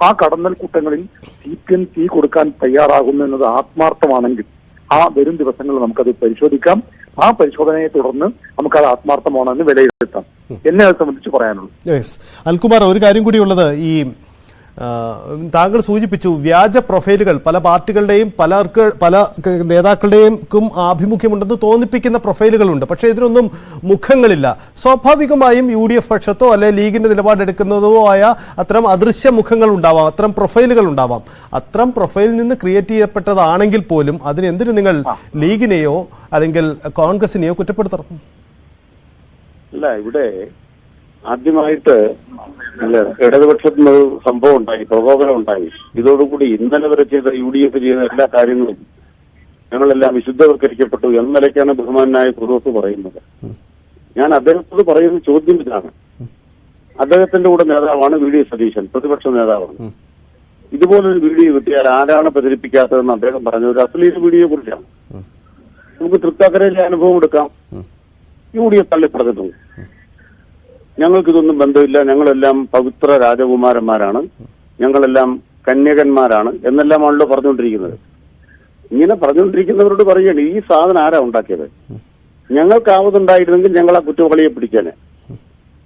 ആ കടന്നൽ കൂട്ടങ്ങളിൽ സി പി എം തീ കൊടുക്കാൻ തയ്യാറാകുന്നു എന്നത് ആത്മാർത്ഥമാണെങ്കിൽ ആ വരും ദിവസങ്ങളിൽ നമുക്കത് പരിശോധിക്കാം. ആ പരിശോധനയെ തുടർന്ന് നമുക്കത് ആത്മാർത്ഥമാണെന്ന് വിലയിരുത്താം. വിലയിരുത്താം എന്നെ അത് സംബന്ധിച്ച് പറയാനുള്ളൂ. അൽകുമാർ ഒരു കാര്യം കൂടി ഉള്ളത്. ഈ താങ്കൾ സൂചിപ്പിച്ചു വ്യാജ പ്രൊഫൈലുകൾ പല പാർട്ടികളുടെയും പലർക്ക് പല നേതാക്കളുടെയും ക്കും ആഭിമുഖ്യമുണ്ടെന്ന് തോന്നിപ്പിക്കുന്ന പ്രൊഫൈലുകളുണ്ട്. പക്ഷേ ഇതിനൊന്നും മുഖങ്ങളില്ല. സ്വാഭാവികമായും യു ഡി എഫ് പക്ഷത്തോ അല്ലെ ലീഗിന്റെ നിലപാടെടുക്കുന്നതോ ആയ അത്തരം അദൃശ്യ മുഖങ്ങൾ ഉണ്ടാവാം അത്തരം പ്രൊഫൈലുകൾ ഉണ്ടാവാം. അത്തരം പ്രൊഫൈലിൽ നിന്ന് ക്രിയേറ്റ് ചെയ്യപ്പെട്ടതാണെങ്കിൽ പോലും അതിനെന്തിനു നിങ്ങൾ ലീഗിനെയോ അല്ലെങ്കിൽ കോൺഗ്രസിനെയോ കുറ്റപ്പെടുത്തണം? അല്ല ഇവിടെ ആദ്യമായിട്ട് അല്ല ഇടതുപക്ഷത്തിന് ഒരു സംഭവം ഉണ്ടായി പ്രകോപനം ഉണ്ടായി. ഇതോടുകൂടി ഇന്നലെ വരെ ചെയ്ത യു ഡി എഫ് ചെയ്ത എല്ലാ കാര്യങ്ങളും ഞങ്ങളെല്ലാം വിശുദ്ധവൽക്കരിക്കപ്പെട്ടു എന്ന നിലയ്ക്കാണ് ബഹുമാനായ കുറുവസ് പറയുന്നത്. ഞാൻ അദ്ദേഹത്തോട് പറയുന്ന ചോദ്യം ഇതാണ്. അദ്ദേഹത്തിന്റെ കൂടെ നേതാവാണ് വി ഡി സതീശൻ പ്രതിപക്ഷ നേതാവാണ്. ഇതുപോലൊരു വീഡിയോ കിട്ടിയാൽ ആരാണ് പ്രചരിപ്പിക്കാത്തതെന്ന് അദ്ദേഹം പറഞ്ഞ. ഒരു അശ്ലീല വീഡിയോയെ കുറിച്ചാണ് നമുക്ക് തൃക്കാക്കരയിലെ അനുഭവം എടുക്കാം. യു ഡി എഫ് തള്ളിപ്പറഞ്ഞിട്ടുണ്ട് ഞങ്ങൾക്കിതൊന്നും ബന്ധമില്ല. ഞങ്ങളെല്ലാം പവിത്ര രാജകുമാരന്മാരാണ്. ഞങ്ങളെല്ലാം കന്യകന്മാരാണ് എന്നെല്ലാമാണല്ലോ പറഞ്ഞുകൊണ്ടിരിക്കുന്നത്. ഇങ്ങനെ പറഞ്ഞുകൊണ്ടിരിക്കുന്നവരോട് പറയുകയാണ് ഈ സാധനം ആരാ ഉണ്ടാക്കിയത്? ഞങ്ങൾക്ക് ആവതുണ്ടായിരുന്നെങ്കിൽ ഞങ്ങൾ ആ കുറ്റവാളിയെ പിടിക്കാനെ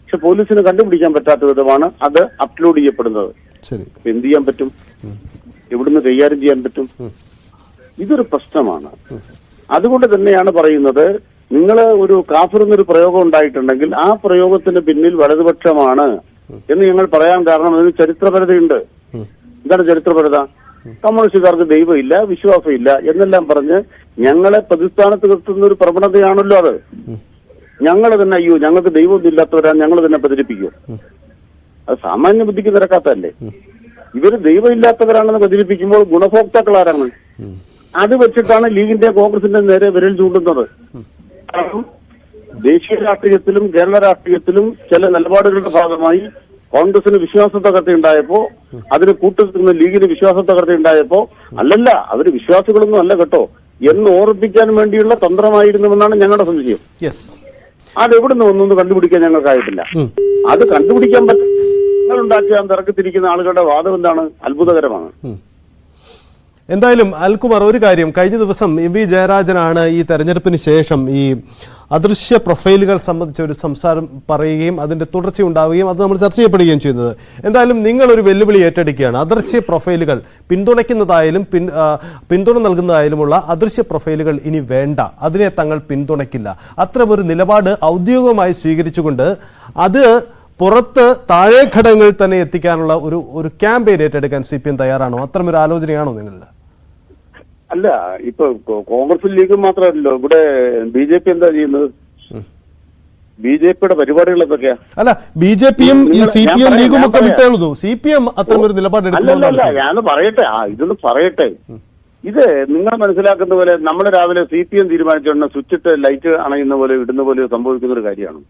പക്ഷെ പോലീസിന് കണ്ടുപിടിക്കാൻ പറ്റാത്ത വിധമാണ് അത് അപ്ലോഡ് ചെയ്യപ്പെടുന്നത്. എന്ത് ചെയ്യാൻ പറ്റും? എവിടുന്ന് കൈകാര്യം ചെയ്യാൻ പറ്റും? ഇതൊരു പ്രശ്നമാണ്. അതുകൊണ്ട് തന്നെയാണ് പറയുന്നത് നിങ്ങൾ ഒരു കാഫിർ എന്നൊരു പ്രയോഗം ഉണ്ടായിട്ടുണ്ടെങ്കിൽ ആ പ്രയോഗത്തിന് പിന്നിൽ വലതുപക്ഷമാണ് എന്ന് ഞങ്ങൾ പറയാൻ കാരണം അതിന് ചരിത്രപരതയുണ്ട്. എന്താണ് ചരിത്രപരത? കമ്മ്യൂണിസ്റ്റുകാർക്ക് ദൈവമില്ല വിശ്വാസമില്ല എന്നെല്ലാം പറഞ്ഞ് ഞങ്ങളെ പ്രതിസ്ഥാനത്ത് നിർത്തുന്ന ഒരു പ്രവണതയാണല്ലോ അത്. ഞങ്ങൾ തന്നെ അയ്യോ ഞങ്ങൾക്ക് ദൈവമൊന്നും ഇല്ലാത്തവരാ ഞങ്ങൾ തന്നെ പ്രചരിപ്പിക്കും. അത് സാമാന്യ ബുദ്ധിക്ക് നിരക്കാത്തല്ലേ ഇവർ ദൈവമില്ലാത്തവരാണെന്ന് പ്രചരിപ്പിക്കുമ്പോൾ ഗുണഭോക്താക്കൾ ആരാണ്? അത് വെച്ചിട്ടാണ് ലീഗിന്റെ കോൺഗ്രസിന്റെ നേരെ വിരൽ ചൂണ്ടുന്നത്. കാരണം ദേശീയ രാഷ്ട്രീയത്തിലും കേരള രാഷ്ട്രീയത്തിലും ചില നിലപാടുകളുടെ ഭാഗമായി കോൺഗ്രസിന് വിശ്വാസ തകർത്ത ഉണ്ടായപ്പോ അതിന് കൂട്ടുനിന്ന ലീഗിന് വിശ്വാസ തകർത്ത ഉണ്ടായപ്പോ അല്ലല്ല അവർ വിശ്വാസികളൊന്നും അല്ല കേട്ടോ. എന്ന് ഓർപ്പിക്കാൻ വേണ്ടിയുള്ള തന്ത്രമായിരുന്നുവെന്നാണ് ഞങ്ങളുടെ സംശയം. അതെവിടെ നിന്ന് ഒന്നും കണ്ടുപിടിക്കാൻ ഞങ്ങൾക്കായിട്ടില്ല അത് കണ്ടുപിടിക്കാൻ പറ്റും നിങ്ങൾ ഉണ്ടാക്കിയ തിരക്കത്തിരിക്കുന്ന ആളുകളുടെ വാദം എന്താണ്? അത്ഭുതകരമാണ്. എന്തായാലും അൽകുമാർ ഒരു കാര്യം. കഴിഞ്ഞ ദിവസം എം വി ജയരാജനാണ് ഈ തെരഞ്ഞെടുപ്പിന് ശേഷം ഈ അദൃശ്യ പ്രൊഫൈലുകൾ സംബന്ധിച്ച ഒരു സംസാരം പറയുകയും അതിന്റെ തുടർച്ചയുണ്ടാവുകയും അത് നമ്മൾ ചർച്ച ചെയ്യപ്പെടുകയും ചെയ്യുന്നത്. എന്തായാലും നിങ്ങൾ ഒരു വെല്ലുവിളി ഏറ്റെടുക്കുകയാണ്. അദൃശ്യ പ്രൊഫൈലുകൾ പിന്തുണയ്ക്കുന്നതായാലും പിൻ പിന്തുണ നൽകുന്നതായാലുമുള്ള അദൃശ്യ പ്രൊഫൈലുകൾ ഇനി വേണ്ട. അതിനെ തങ്ങൾ പിന്തുണയ്ക്കില്ല. അത്തരമൊരു നിലപാട് ഔദ്യോഗികമായി സ്വീകരിച്ചുകൊണ്ട് അത് പുറത്ത് താഴെ ഘടകങ്ങളിൽ തന്നെ എത്തിക്കാനുള്ള ഒരു ഒരു ക്യാമ്പയിൻ ഏറ്റെടുക്കാൻ സി പി എം തയ്യാറാണോ? അത്തരമൊരു ആലോചനയാണോ നിങ്ങളുടെ? അല്ല ഇപ്പൊ കോൺഗ്രസ് ലീഗ് മാത്രമല്ലല്ലോ. ഇവിടെ ബി ജെ പി എന്താ ചെയ്യുന്നത്? ബി ജെ പിയുടെ പരിപാടികൾ എന്തൊക്കെയാ അല്ല ബി ജെ പിയും സി പി എം ലീഗും ഒക്കെ. വിട്ടേളുന്നു സി പി എം അത്തരമൊരു നിലപാട് അല്ലല്ല ഞാനൊന്ന് പറയട്ടെ. ആ ഇതൊന്ന് പറയട്ടെ. ഇത് നിങ്ങൾ മനസ്സിലാക്കുന്ന പോലെ നമ്മൾ രാവിലെ സി പി എം തീരുമാനിച്ചുകൊണ്ട് സ്വിച്ചിട്ട് ലൈറ്റ് അണയുന്ന പോലെ ഇടുന്ന പോലെ സംഭവിക്കുന്ന ഒരു കാര്യമാണ്.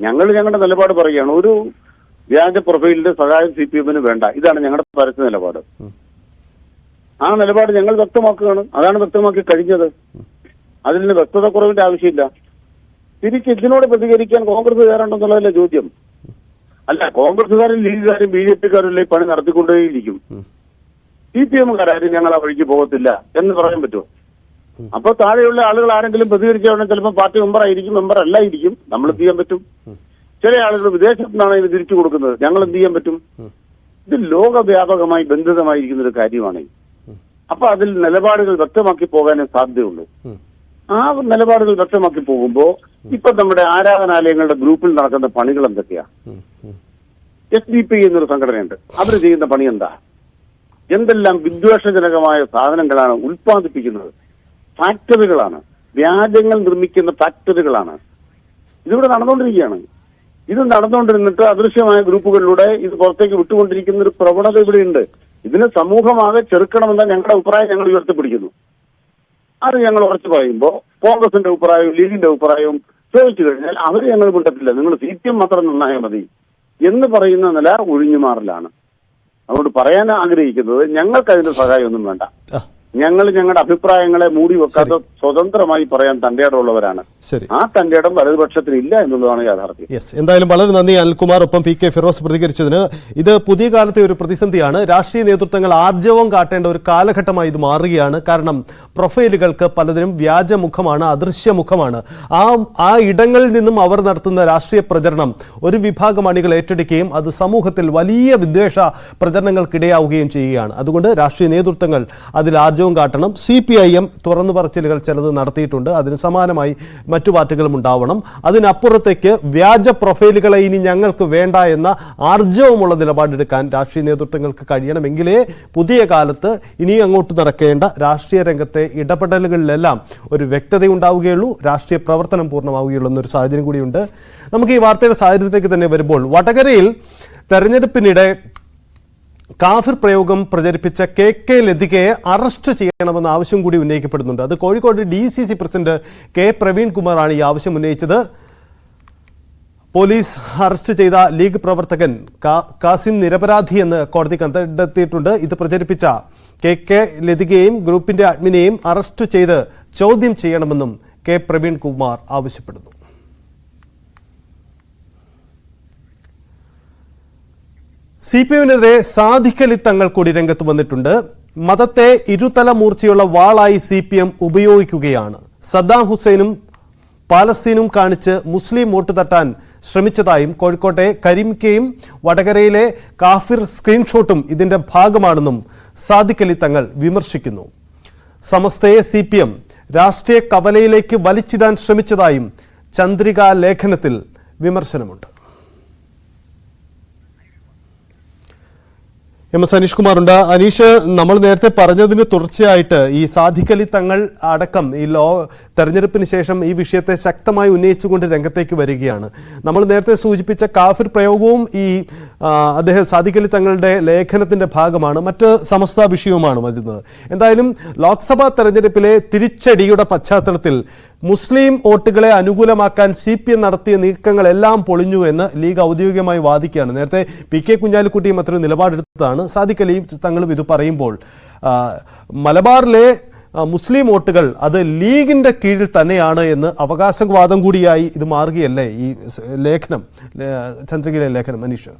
ഞങ്ങൾ ഞങ്ങളുടെ നിലപാട് പറയുകയാണ്. ഒരു വ്യാജ പ്രൊഫൈലിന്റെ സഹായം സി പി എമ്മിന് വേണ്ട. ഇതാണ് ഞങ്ങളുടെ പരസ്യ നിലപാട്. ആ നിലപാട് ഞങ്ങൾ വ്യക്തമാക്കുകയാണ്. അതാണ് വ്യക്തമാക്കി കഴിഞ്ഞത്. അതിൽ നിന്ന് വ്യക്തത കുറവിന്റെ ആവശ്യമില്ല. തിരിച്ച് ഇതിനോട് പ്രതികരിക്കാൻ കോൺഗ്രസ് കയറണ്ടെന്നുള്ളതല്ലേ ചോദ്യം. അല്ല കോൺഗ്രസുകാരും ലീഗുകാരും ബി ജെ പിക്കാരും പണി നടത്തിക്കൊണ്ടേയിരിക്കും. സി പി എമ്മുകാരും ഞങ്ങൾ ആ വഴിക്ക് പോകത്തില്ല എന്ന് പറയാൻ പറ്റുമോ? അപ്പൊ താഴെയുള്ള ആളുകൾ ആരെങ്കിലും പ്രതികരിച്ച ഉടനെ ചിലപ്പോൾ പാർട്ടി മെമ്പർ ആയിരിക്കും മെമ്പർ അല്ലായിരിക്കും നമ്മൾ എന്ത് ചെയ്യാൻ പറ്റും? ചില ആളുകൾ വിദേശത്തു നിന്നാണ് ഇത് തിരിച്ചു കൊടുക്കുന്നത്. ഞങ്ങൾ എന്ത് ചെയ്യാൻ പറ്റും? ഇത് ലോകവ്യാപകമായി ബന്ധിതമായിരിക്കുന്ന ഒരു കാര്യമാണ് അപ്പൊ അതിൽ നിലപാടുകൾ വ്യക്തമാക്കി പോകാനേ സാധ്യതയുള്ളൂ. ആ നിലപാടുകൾ വ്യക്തമാക്കി പോകുമ്പോ ഇപ്പൊ നമ്മുടെ ആരാധനാലയങ്ങളുടെ ഗ്രൂപ്പിൽ നടക്കുന്ന പണികൾ എന്തൊക്കെയാ? എസ് ഡി പി എന്നൊരു സംഘടനയുണ്ട്. അവർ ചെയ്യുന്ന പണി എന്താ? എന്തെല്ലാം വിദ്വേഷജനകമായ സാധനങ്ങളാണ് ഉൽപ്പാദിപ്പിക്കുന്നത്? ഫാക്ടറികളാണ്. വ്യാജങ്ങൾ നിർമ്മിക്കുന്ന ഫാക്ടറികളാണ്. ഇതിവിടെ നടന്നുകൊണ്ടിരിക്കുകയാണ്. ഇത് നടന്നുകൊണ്ടിരുന്നിട്ട് അദൃശ്യമായ ഗ്രൂപ്പുകളിലൂടെ ഇത് പുറത്തേക്ക് വിട്ടുകൊണ്ടിരിക്കുന്ന ഒരു പ്രവണത ഇവിടെയുണ്ട്. ഇതിനെ സമൂഹമാകെ ചെറുക്കണമെന്ന ഞങ്ങളുടെ അഭിപ്രായം ഞങ്ങൾ ഉയർത്തിപ്പിടിക്കുന്നു അത് ഞങ്ങൾ ഉറച്ചു പറയുമ്പോൾ കോൺഗ്രസിന്റെ അഭിപ്രായവും ലീഗിന്റെ അഭിപ്രായവും ചോദിച്ചു കഴിഞ്ഞാൽ അവർ ഞങ്ങൾ വിട്ടത്തില്ല. നിങ്ങൾ സി പി എം മാത്രം നന്നായാൽ മതി എന്ന് പറയുന്ന നില ഒഴിഞ്ഞുമാറലാണ് അതുകൊണ്ട് പറയാൻ ആഗ്രഹിക്കുന്നത് ഞങ്ങൾക്ക് അതിന്റെ സഹായമൊന്നും വേണ്ട. ഞങ്ങൾ ഞങ്ങളുടെ അഭിപ്രായങ്ങളെ മൂടി വെക്കാതെ സ്വതന്ത്രമായി പറയാൻ തന്റേടമുള്ളവരാണ് ആ തന്റേടം വലതുപക്ഷത്തിന് ഇല്ല എന്നുള്ളതാണ് യാഥാർത്ഥ്യം. യെസ് എന്തായാലും വളരെ നന്ദി അനിൽകുമാർ. ഒപ്പം പി കെ ഫിറോസ് പ്രതികരിച്ചതിന് ഇത് പുതിയ കാലത്തെ ഒരു പ്രതിസന്ധിയാണ്. രാഷ്ട്രീയ നേതൃത്വങ്ങൾ ആർജവം കാട്ടേണ്ട ഒരു കാലഘട്ടമായി ഇത് മാറുകയാണ്. കാരണം പ്രൊഫൈലുകൾക്ക് പലതിനും വ്യാജമുഖമാണ് അദൃശ്യമുഖമാണ്. ആ ആ ഇടങ്ങളിൽ നിന്നും അവർ നടത്തുന്ന രാഷ്ട്രീയ പ്രചരണം ഒരു വിഭാഗം അണികൾ ഏറ്റെടുക്കുകയും അത് സമൂഹത്തിൽ വലിയ വിദ്വേഷ പ്രചരണങ്ങൾക്കിടയാവുകയും ചെയ്യുകയാണ്. അതുകൊണ്ട് രാഷ്ട്രീയ നേതൃത്വങ്ങൾ അതിൽ ആർജവം കാട്ടണം. സി പി ഐ എം തുറന്നു പറച്ചിലുകൾ ചിലത് നടത്തിയിട്ടുണ്ട്. അതിന് സമാനമായി മറ്റു പാർട്ടികളും ഉണ്ടാവണം. അതിനപ്പുറത്തേക്ക് വ്യാജ പ്രൊഫൈലുകളെ ഇനി ഞങ്ങൾക്ക് വേണ്ട എന്ന ആർജവമുള്ള നിലപാടെടുക്കാൻ രാഷ്ട്രീയ നേതൃത്വങ്ങൾക്ക് കഴിയണമെങ്കിലേ പുതിയ കാലത്ത് ഇനി അങ്ങോട്ട് നടക്കേണ്ട രാഷ്ട്രീയ രംഗത്തെ ഇടപെടലുകളിലെല്ലാം ഒരു വ്യക്തത ഉണ്ടാവുകയുള്ളൂ. രാഷ്ട്രീയ പ്രവർത്തനം പൂർണമാവുകയുള്ളൂ എന്നൊരു സാഹചര്യം കൂടിയുണ്ട്. നമുക്ക് ഈ വാർത്തയുടെ സാഹചര്യത്തിലേക്ക് തന്നെ വരുമ്പോൾ വടകരയിൽ തെരഞ്ഞെടുപ്പിനിടെ കാഫിർ പ്രയോഗം പ്രചരിപ്പിച്ച കെ കെ ലതികയെ അറസ്റ്റ് ചെയ്യണമെന്ന ആവശ്യം കൂടി ഉന്നയിക്കപ്പെടുന്നുണ്ട്. അത് Kozhikode D C C president K Praveen കുമാറാണ് ഈ ആവശ്യം ഉന്നയിച്ചത്. പോലീസ് അറസ്റ്റ് ചെയ്ത ലീഗ് പ്രവർത്തകൻ കാസിം നിരപരാധി എന്ന് കോടതി കണ്ടെത്തിയിട്ടുണ്ട്. ഇത് പ്രചരിപ്പിച്ച കെ കെ ലതികയെയും ഗ്രൂപ്പിന്റെ അഡ്മിനെയും അറസ്റ്റ് ചെയ്ത് ചോദ്യം ചെയ്യണമെന്നും കെ പ്രവീൺ കുമാർ ആവശ്യപ്പെടുന്നു. സി പി എമ്മിനെതിരെ സാധിക്കലി തങ്ങൾ കൂടി രംഗത്ത് വന്നിട്ടുണ്ട്. മതത്തെ ഇരുതല മൂർച്ചയുള്ള വാളായി സി പി എം ഉപയോഗിക്കുകയാണ്. സദ്ദാം ഹുസൈനും പാലസ്തീനും കാണിച്ച് മുസ്ലിം വോട്ട് തട്ടാൻ ശ്രമിച്ചതായും കോഴിക്കോട്ടെ കരിമിക്കയും വടകരയിലെ കാഫിർ സ്ക്രീൻഷോട്ടും ഇതിന്റെ ഭാഗമാണെന്നും സാദിഖലി തങ്ങൾ വിമർശിക്കുന്നു. സമസ്തയെ സി പി എം രാഷ്ട്രീയ കവലയിലേക്ക് വലിച്ചിടാൻ ശ്രമിച്ചതായും ചന്ദ്രിക ലേഖനത്തിൽ വിമർശനമുണ്ട്. എം എസ് അനീഷ് കുമാറുണ്ട് അനീഷ് നമ്മൾ നേരത്തെ പറഞ്ഞതിന് തുടർച്ചയായിട്ട് ഈ സാധിക്കലി തങ്ങൾ അടക്കം ഈ ലോ തെരഞ്ഞെടുപ്പിന് ശേഷം ഈ വിഷയത്തെ ശക്തമായി ഉന്നയിച്ചുകൊണ്ട് രംഗത്തേക്ക് വരികയാണ്. നമ്മൾ നേരത്തെ സൂചിപ്പിച്ച കാഫിർ പ്രയോഗവും ഈ അദ്ദേഹം സാധിക്കലി തങ്ങളുടെ ലേഖനത്തിന്റെ ഭാഗമാണ്. മറ്റ് സമസ്ത വിഷയവുമാണ് വരുന്നത്. എന്തായാലും ലോക്സഭാ തെരഞ്ഞെടുപ്പിലെ തിരിച്ചടിയുടെ പശ്ചാത്തലത്തിൽ മുസ്ലിം വോട്ടുകളെ അനുകൂലമാക്കാൻ സി പി എം നടത്തിയ നീക്കങ്ങളെല്ലാം പൊളിഞ്ഞു എന്ന് ലീഗ് ഔദ്യോഗികമായി വാദിക്കുകയാണ്. നേരത്തെ പി കെ കുഞ്ഞാലിക്കുട്ടിയും അത്രയും നിലപാടെടുത്തതാണ് സാദിഖ് തങ്ങളും ഇത് പറയുമ്പോൾ മലബാറിലെ മുസ്ലിം വോട്ടുകൾ അത് ലീഗിന്റെ കീഴിൽ തന്നെയാണ് എന്ന് അവകാശവാദം കൂടിയായി ഇത് മാറുകയല്ലേ ഈ ലേഖനം ചന്ദ്രികയിലെ ലേഖനം മനീഷ്?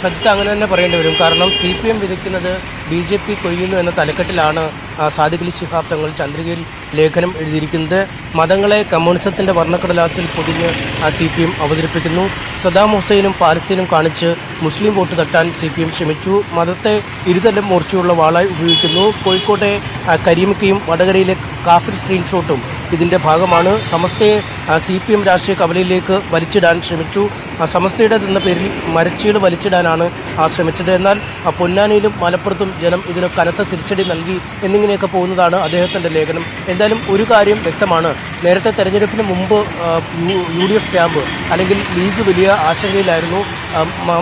സജിത്ത് അങ്ങനെ തന്നെ പറയേണ്ടി വരും. കാരണം സി പി എം വിധിക്കുന്നത് ബി ജെ പി കൊയ്യുന്നു എന്ന തലക്കെട്ടിലാണ് ആ, സാദിഖ് ശിഹാബ് തങ്ങൾ ചന്ദ്രികയിൽ ലേഖനം എഴുതിയിരിക്കുന്നത് മതങ്ങളെ കമ്മ്യൂണിസത്തിന്റെ വർണക്കടലാസിൽ പൊതിഞ്ഞ് സി പി എം അവതരിപ്പിക്കുന്നു. സദാം ഹുസൈനും പാലസ്തീനും കാണിച്ച് മുസ്ലിം വോട്ട് തട്ടാൻ സി പി എം ശ്രമിച്ചു. മതത്തെ ഇരുതരം മൂർച്ചയുള്ള വാളായി ഉപയോഗിക്കുന്നു. കോഴിക്കോട്ടെ കരിമിക്കയും വടകരയിലെ കാഫിർ സ്ക്രീൻഷോട്ടും ഇതിന്റെ ഭാഗമാണ്. സമസ്തയെ സി പി എം രാഷ്ട്രീയ കവലയിലേക്ക് വലിച്ചിടാൻ ശ്രമിച്ചു. സമസ്തയുടെ എന്ന പേരിൽ മരച്ചീട് വലിച്ചിടാനാണ് ശ്രമിച്ചത് എന്നാൽ പൊന്നാനിയിലും മലപ്പുറത്തും ജനം ഇതിന് കനത്ത തിരിച്ചടി നൽകി എന്നിങ്ങനെയൊക്കെ പോകുന്നതാണ് അദ്ദേഹത്തിന്റെ ലേഖനം. എന്തായാലും ഒരു കാര്യം വ്യക്തമാണ്. നേരത്തെ തെരഞ്ഞെടുപ്പിന് മുമ്പ് യു- ഡി എഫ് ക്യാമ്പ് അല്ലെങ്കിൽ ലീഗ് വലിയ ആശങ്കയിലായിരുന്നു.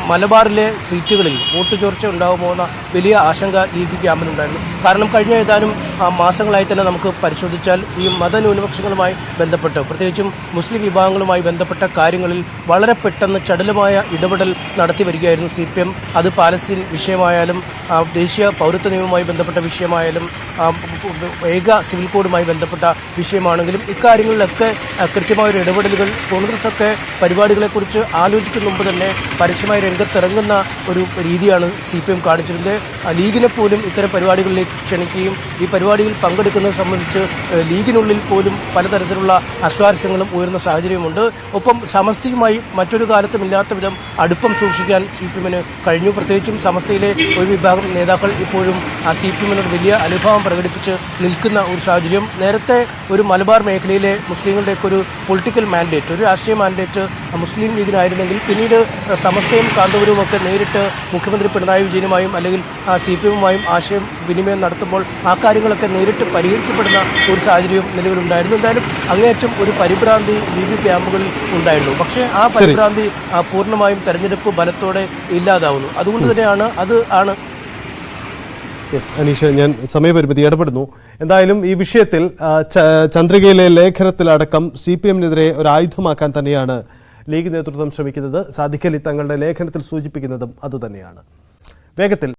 മലബാറിലെ സീറ്റുകളിൽ വോട്ട് ചോർച്ച ഉണ്ടാകുമോ എന്ന വലിയ ആശങ്ക ലീഗ് ക്യാമ്പിനുണ്ടായിരുന്നു കാരണം കഴിഞ്ഞ ഏതാനും മാസങ്ങളായി തന്നെ നമുക്ക് പരിശോധിച്ചാൽ ഈ മതന്യൂനപക്ഷങ്ങളുമായി ബന്ധപ്പെട്ട് പ്രത്യേകിച്ചും മുസ്ലിം വിഭാഗങ്ങളുമായി ബന്ധപ്പെട്ട കാര്യങ്ങളിൽ വളരെ പെട്ടെന്ന് ചടുലമായ ഇടപെടൽ നടത്തി വരികയായിരുന്നു സി പി എം. അത് പാലസ്തീൻ വിഷയമായാലും ദേശീയ പൗരത്വ നിയമവുമായി ബന്ധപ്പെട്ട വിഷയമായാലും ഏക സിവിൽ കോഡുമായി ബന്ധപ്പെട്ട വിഷയമാണെങ്കിലും ഇക്കാര്യങ്ങളിലൊക്കെ ആ, കൃത്യമായ ഒരു ഇടപെടലുകൾ കോൺഗ്രസൊക്കെ പരിപാടികളെക്കുറിച്ച് ആലോചിക്കുന്ന മുമ്പ് തന്നെ പരസ്യമായി രംഗത്തിറങ്ങുന്ന ഒരു രീതിയാണ് സി പി എം കാണിച്ചിരുന്നത്. ലീഗിനെ പോലും ഇത്തരം പരിപാടികളിലേക്ക് ക്ഷണിക്കുകയും ഈ പരിപാടിയിൽ പങ്കെടുക്കുന്നത് സംബന്ധിച്ച് ലീഗിനുള്ളിൽ പോലും പലതരത്തിലുള്ള അസ്വാരസ്യങ്ങളും ഉയർന്ന സാഹചര്യമുണ്ട് ഒപ്പം സമസ്തയുമായി മറ്റൊരു കാലത്തും ഇല്ലാത്ത വിധം അടുപ്പം സൂക്ഷിക്കാൻ സി പി എമ്മിന് കഴിഞ്ഞു. പ്രത്യേകിച്ചും സമസ്തയിലെ ഒരു വിഭാഗം നേതാക്കൾ ഇപ്പോഴും ആ സി പി എമ്മിനോട് വലിയ അനുഭാവം പ്രകടിപ്പിച്ച് നിൽക്കുന്ന ഒരു സാഹചര്യം. നേരത്തെ ഒരു മലബാർ മേഖലയിലെ മുസ്ലിങ്ങളുടെയൊക്കെ ഒരു പൊളിറ്റിക്കൽ മാൻഡേറ്റ് ഒരു രാഷ്ട്രീയ മാൻഡേറ്റ് മുസ്ലിം ലീഗിനായിരുന്നെങ്കിൽ പിന്നീട് സമസ്തയും കാന്തപുരവും ഒക്കെ നേരിട്ട് മുഖ്യമന്ത്രി പിണറായി വിജയനുമായും അല്ലെങ്കിൽ സി പി എമ്മുമായും ആശയം വിനിമയം നടത്തുമ്പോൾ ആ കാര്യങ്ങളൊക്കെ നേരിട്ട് പരിഹരിക്കപ്പെടുന്ന ഒരു സാഹചര്യം നിലവിലുണ്ടായിരുന്നു. എന്തായാലും അങ്ങേയറ്റം ഒരു പരിഭ്രാന്തി ലീഗ് ക്യാമ്പുകളിൽ ഉണ്ടായിരുന്നു. പക്ഷേ ആ പരിഭ്രാന്തി പൂർണമായും തെരഞ്ഞെടുപ്പ് ബലത്തോടെ ഇല്ലാതാവുന്നു. അതുകൊണ്ട് തന്നെയാണ് അത് ആണ് യെസ് അനീഷ് ഞാൻ സമയപരിമിതി ഇടപെടുന്നു. എന്തായാലും ഈ വിഷയത്തിൽ ചന്ദ്രികയിലെ ലേഖനത്തിലടക്കം സി പി എമ്മിനെതിരെ ഒരു ആയുധമാക്കാൻ തന്നെയാണ് ലീഗ് നേതൃത്വം ശ്രമിക്കുന്നത്. സാധിക്കലി തങ്ങളുടെ ലേഖനത്തിൽ സൂചിപ്പിക്കുന്നതും അതുതന്നെയാണ്. വേഗത്തിൽ.